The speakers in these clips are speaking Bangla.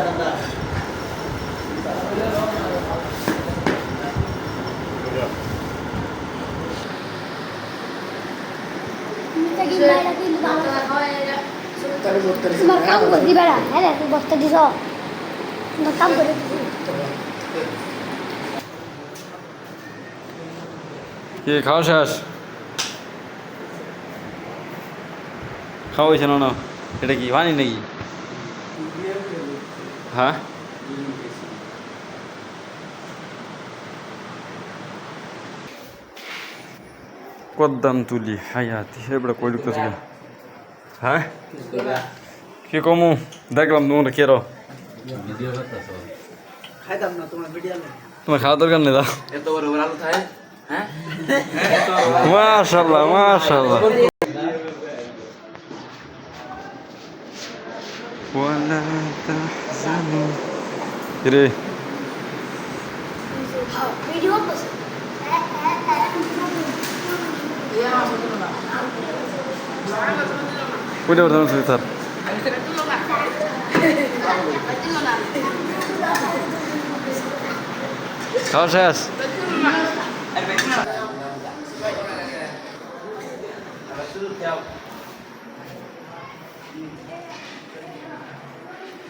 அந்த কাম করে দিবে না হ্যাঁ তুই বস্তা তোমার কাম করে। কি, খাওয়া শেষ? খাওয়া হয়েছে না। এটা কি, পানি নাকি? হ্যাঁ? কদ্দাম তুলি হায়াতি এবারে কই ঢুকতেছে হ্যাঁ? কি কমু? দেখলাম তোমরা কের তোমার খাওয়া দরকার নেই দাও। মাশাল্লাহ মাশাল্লাহ রে ভিডিও হ্যাঁ, হ্যাঁ, হ্যাঁ। ولا ورد ورد ورد ورد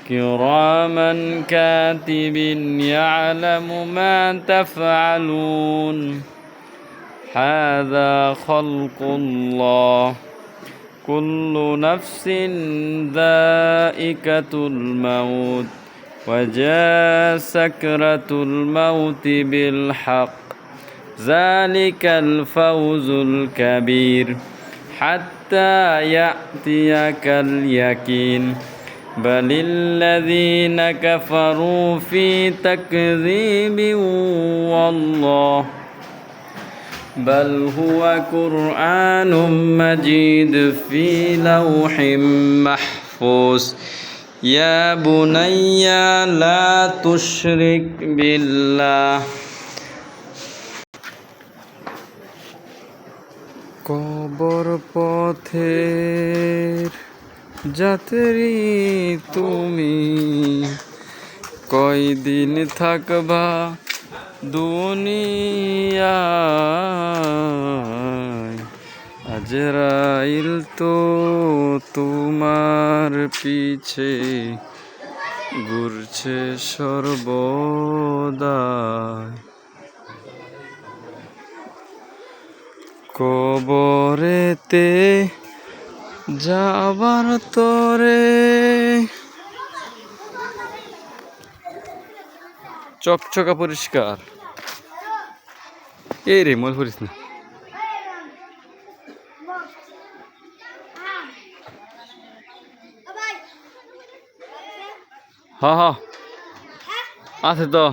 كراما كاتب يعلم ما تفعلون. هذا خلق الله. كل نفس ذائقة الموت وجاء سكرة الموت بالحق. ذلك الفوز الكبير. حتى يأتيك اليقين. بل الذين كفروا في تكذيب والله بل هو قرآن مجيد في لوح محفوظ يا بني لا تشرك بالله কবর পথের যাত্রী তুমি কয়দিন থাকবা দুনিয়ায় তোমার পিছে ঘুরছে সর্বদায় কবরেতে যাবার তরে। চকচকা পরিষ্কার। এই রে মল পরিস না। হ হ। আছে তো।